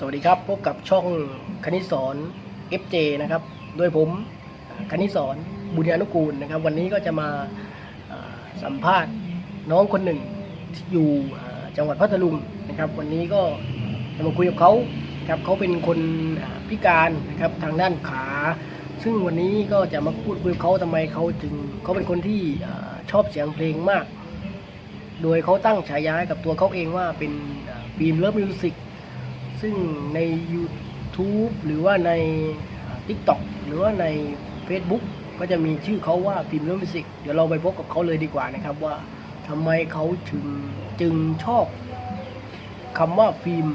สวัสดีครับ พบกับช่องคณิตสอน FJ นะครับ โดยผมคณิตสอนบุญญานุกูลนะครับ วันนี้ก็จะมาสัมภาษณ์น้องคนหนึ่งที่อยู่จังหวัดพัทลุงนะครับ วันนี้ก็จะมาคุยกับเขาครับเขาเป็นคนพิการนะครับทางด้านขา ซึ่งวันนี้ก็จะมาพูดคุยเขาทำไมเขาถึงเขาเป็นคนที่ชอบเสียงเพลงมาก โดยเขาตั้งฉายาให้กับตัวเขาเองว่าเป็นฟิล์มเลิฟมิวสิก ซึ่งใน YouTube หรือว่าใน TikTok หรือว่าใน Facebook ก็จะมีชื่อเขาว่าฟิล์มเลิฟมิวสิกเดี๋ยวเราไปพบกับเขาเลยดีกว่านะครับว่าทำไมเขาถึงจึงชอบคำว่าฟิล์ม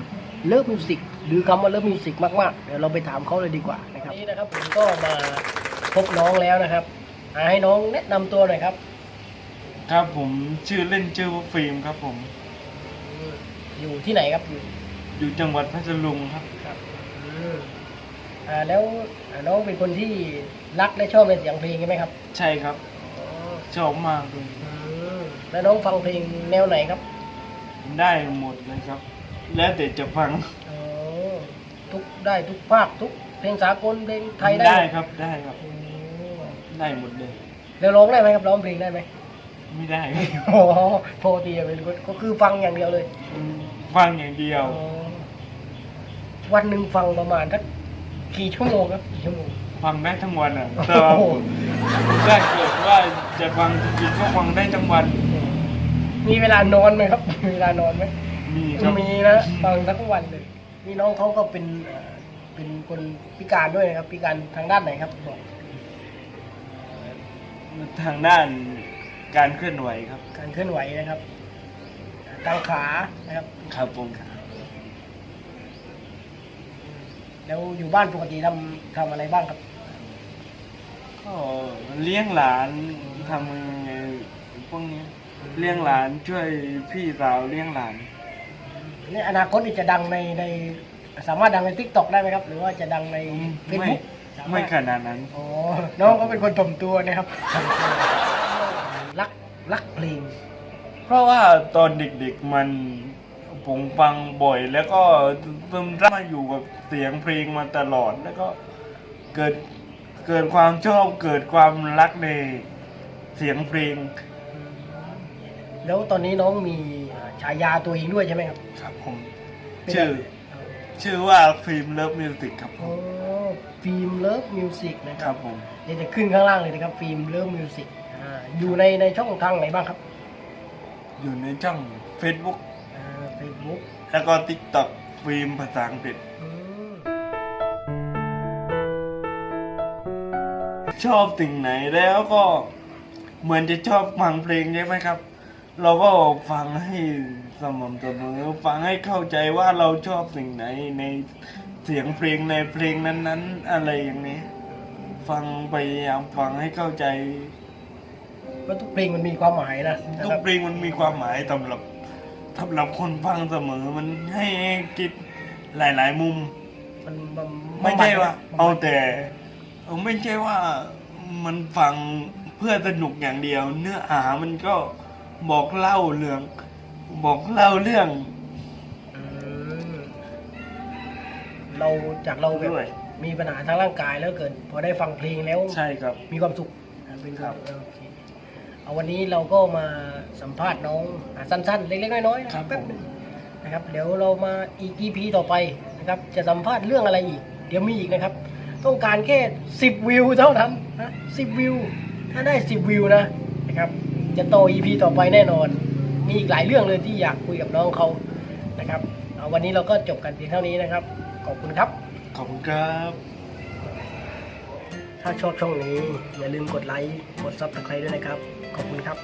เลิฟมิวสิกหรือคำว่าเลิฟมิวสิกมากๆ เดี๋ยวเราไปถามเขาเลยดีกว่านะครับนี่นะครับผมก็มาพบน้องแล้วนะครับอ่าให้น้องแนะนำตัวหน่อยครับ ครับผมชื่อเล่นชื่อว่าฟิล์มครับผม อยู่ที่ไหนครับอยู่ อยู่จังหวัดพัทลุงครับ ครับอืมอ่าแล้วอ่าน้องเป็นคนที่รักและชอบในเสียงเพลงใช่ไหมครับใช่ครับอ๋อชอบมากเลยอืมแล้วน้องฟังเพลงแนวไหนครับได้หมดเลยครับ แล้วแต่จะฟังอ๋อทุกได้ทุกภาคทุกเพลงสากลเพลงไทยได้ได้ครับได้ครับ อืมได้หมดเลย แล้วร้องได้ไหมครับร้องเพลงได้ไหมไม่ได้อ๋อโทษทีเป็นคนก็คือฟังอย่างเดียวเลย ฟังอย่างเดียว อ๋อ วันหนึ่งฟังประมาณสักกี่ชั่วโมงครับกี่ชั่วโมง ฟังได้ทั้งวันอะแต่ว่าผมถ้าเกิดว่าจะฟังจริงๆก็ฟังได้ทั้งวัน มีเวลานอนไหมครับ มีเวลานอนไหม มีครับมีนะฟังทั้งวันเลยนี่น้องเขาก็เป็นเอ่อเป็นคนพิการด้วยนะครับ พิการทางด้านไหนครับบอกทางด้านการเคลื่อนไหวครับ การเคลื่อนไหวนะครับกางขานะครับ ครับผม แล้วอยู่บ้านปกติทำทำอะไรบ้างครับ ก็เลี้ยงหลานทำยังไงพวกนี้เลี้ยงหลานช่วยพี่สาวเลี้ยงหลานนี่อนาคตนี่จะดังในในสามารถดังในทิกตอกได้ไหมครับ หรือว่าจะดังในเฟซไม่บุ๊กไม่ขนาดนั้นอ๋อน้องก็เป็นคนถ่อมตัวนะครับถ่อมตัวรักรักเพลง เพราะว่าตอนเด็กๆมัน ผมฟังบ่อย แล้วก็ซึมซับมาอยู่กับเสียงเพลงมาตลอดแล้วก็เกิดเกิดความชอบเกิดความรักในเสียงเพลงแล้วตอนนี้น้องมีฉายาตัวเองด้วยใช่ไหมครับ ครับผมเป็นชื่ออะไรชื่อว่าฟิล์มเลิฟมิวสิกครับผอ๋อมฟิล์มเลิฟมิวสิกนะคครัรับบผม เดี๋ยวจะขึ้นข้างล่างเลยนะครับฟิล์มเลิฟมิวสิกอยู่ในในช่องทางไหนบ้างครับ อยู่ในช่อง Facebook เฟซบุ๊กแล้วก็ TikTok ฟิล์มภาษาอังกฤษชอบสิ่งไหนแล้วก็เหมือนจะชอบฟังเพลงใช่ไหมครับ เราก็ฟังให้สม่ำเสมอฟังให้เข้าใจว่าเราชอบสิ่งไหนในเสียงเพลงในเพลงนั้นๆ อะไรอย่างนี้ ฟังพยายามฟังให้เข้าใจว่าทุกเพลงมันมีความหมายนะนะทุคกรับ เพลงมันมีความหมายสำหรับ สำหรับคนฟังเสมอมันให้คิดหลาย ๆ มุม มันมันไม่ใช่ว่าบำบัดเอาแต่เออไม่ใช่ว่ามันฟังเพื่อสนุกอย่างเดียว เนื้อหามันก็บอกเล่าเรื่อง บอกเล่าเรื่องอืมเราจากเราแบบด้วย มีปัญหาทางร่างกายแล้วเกิดพอได้ฟังเพลงแล้ว ใช่ครับ มีความสุขอะเป็นครับ โอเค เอาวันนี้เราก็มาสัมภาษณ์น้องอะสั้นๆ เล็กๆน้อยๆนะครับแป๊บหนึงนะครับเดี๋ยวเรามาอีก EP ต่อไปนะครับจะสัมภาษณ์เรื่องอะไรอีก เดี๋ยวมีอีกนะครับ ต้องการแค่ 10 วิวเท่านั้นนะ10 วิว ถ้าได้ 10 วิวนะนะครับจะโต EP ต่อไปแน่นอน มีอีกหลายเรื่องเลยที่อยากคุยกับน้องเขานะครับเอาวันนี้เราก็จบกันเพียงเท่านี้นะครับ ขอบคุณครับ ขอบคุณครับ ถ้าชอบช่องนี้อย่าลืมกดไลค์ กดซับสไครต์ด้วยนะครับ ขอบคุณครับ